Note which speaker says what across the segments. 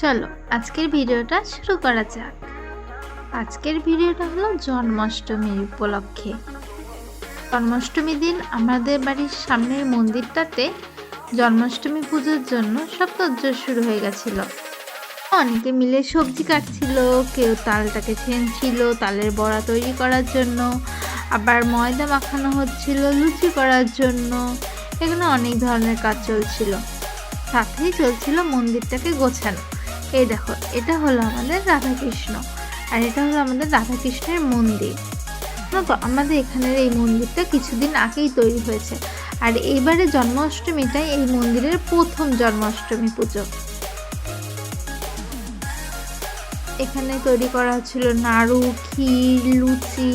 Speaker 1: চলো, আজকের ভিডিওটা শুরু করা যাক। আজকের ভিডিওটা হলো জন্মাষ্টমীর উপলক্ষে। জন্মাষ্টমী দিন আমাদের বাড়ির সামনের মন্দিরটাতে জন্মাষ্টমী পুজোর জন্য সব তজ্জোর শুরু হয়ে গেছিল। অনেকে মিলে সবজি কাটছিল, কেউ তালটাকে ছেনছিল তালের বড়া তৈরি করার জন্য, আবার ময়দা মাখানো হচ্ছিল লুচি করার জন্য। এখানে অনেক ধরনের কাজ চলছিল। সাথেই চলছিল মন্দিরটাকে গোছানো। এই দেখো, এটা হলো আমাদের রাধাকৃষ্ণ আর এটা হলো আমাদের রাধাকৃষ্ণের মন্দির। তো আমাদের এখানের এই মন্দিরটা কিছুদিন আগেই তৈরি হয়েছে আর এইবারে জন্মাষ্টমীটাই এই মন্দিরের প্রথম জন্মাষ্টমী পুজো। এখানে তৈরি করা হচ্ছিল নাড়ু, ক্ষীর, লুচি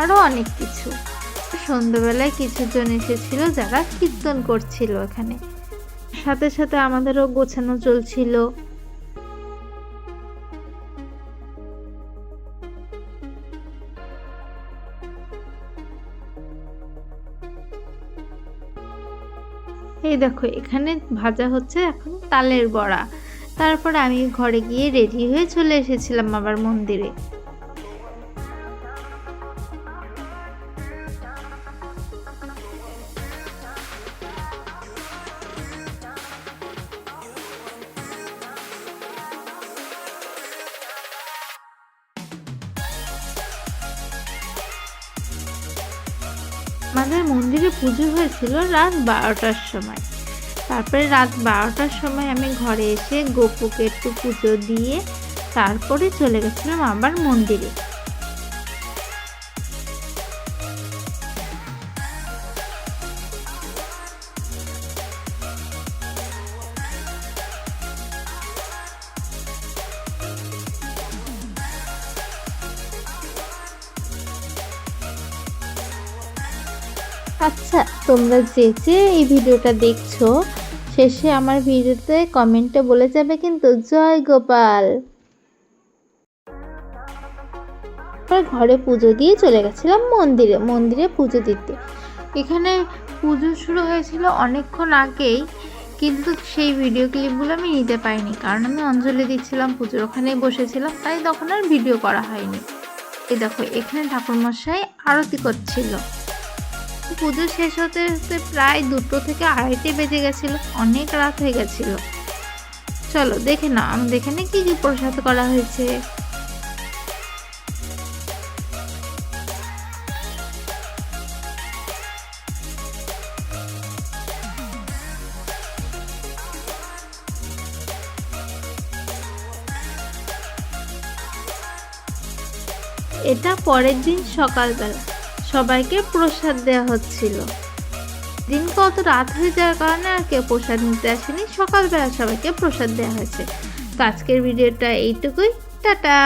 Speaker 1: আরও অনেক কিছু। সন্ধ্যাবেলায় কিছুজন এসেছিল যারা কীর্তন করছিল এখানে। সাথে সাথে আমাদেরও গোছানো চলছিল। এই দেখো, এখানে ভাজা হচ্ছে এখন তালের বড়া। তারপর আমি ঘরে গিয়ে রেডি হয়ে চলে এসেছিলাম আবার মন্দিরে। আমাদের মন্দিরে পুজো হয়েছিল রাত বারোটার সময়। তারপরে রাত বারোটার সময় আমি ঘরে এসে গোপুকে একটু পুজো দিয়ে তারপরে চলে গেছিলাম আবার মন্দিরে। আচ্ছা তোমরা যে যে এই ভিডিওটা দেখছ, শেষে আমার ভিডিওতে কমেন্টে বলে যাবে কিন্তু, জয় গোপাল। ঘরে পুজো দিয়ে চলে গেছিলাম মন্দিরে মন্দিরে পুজো দিতে। এখানে পুজো শুরু হয়েছিল অনেকক্ষণ আগেই, কিন্তু সেই ভিডিও ক্লিপগুলো আমি নিতে পারিনি, কারণ আমি অঞ্জলি দিচ্ছিলাম, পুজোর ওখানেই বসেছিলাম, তাই তখন আর ভিডিও করা হয়নি। এই দেখো, এখানে ঠাকুরমশাই আরতি করছিল। পুজো শেষ হতে হতে প্রায় দুটো থেকে আড়াইটে বেজে গেছিল। অনেক রাত হয়ে গেছিল। চলো, দেখে নাও। আমাদের এখানে কি কি প্রসাদ করা হয়েছে। এটা পরের দিন সকালবেলা। সবাইকে প্রসাদ দেওয়া হচ্ছিল। দিন কত রাত হয়ে যাওয়ার কারণে আর কেউ প্রসাদ নিতে আসেনি। সকালবেলা সবাইকে প্রসাদ দেওয়া হয়েছে। তো আজকের ভিডিওটা এইটুকুই। টাটা!